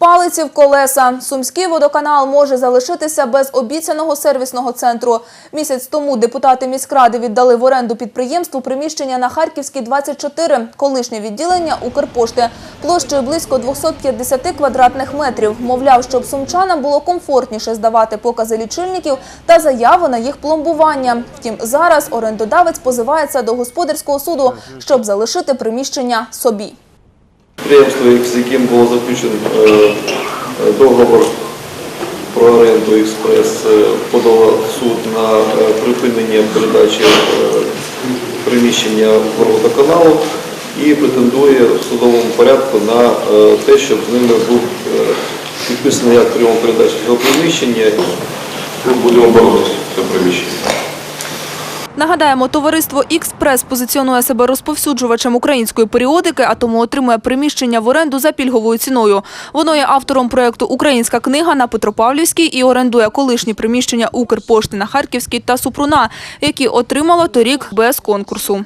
Палиці в колеса. Сумський водоканал може залишитися без обіцяного сервісного центру. Місяць тому депутати міськради віддали в оренду підприємству приміщення на Харківській 24, колишнє відділення Укрпошти, площею близько 250 квадратних метрів. Мовляв, щоб сумчанам було комфортніше здавати покази лічильників та заяви на їх пломбування. Втім, зараз орендодавець позивається до господарського суду, щоб залишити приміщення собі. Підприємство, з яким було заключено е, е, договор про оренду експрес, е, подало суд на припинення передачі приміщення водоканалу і претендує в судовому порядку на те, щоб з ними був підписаний акт прийому передачі цього приміщення. Будемо боротися з цим приміщенням. Нагадаємо, товариство «Ікспрес» позиціонує себе розповсюджувачем української періодики, а тому отримує приміщення в оренду за пільговою ціною. Воно є автором проєкту «Українська книга» на Петропавлівській і орендує колишні приміщення Укрпошти на Харківській та Супруна, які отримало торік без конкурсу.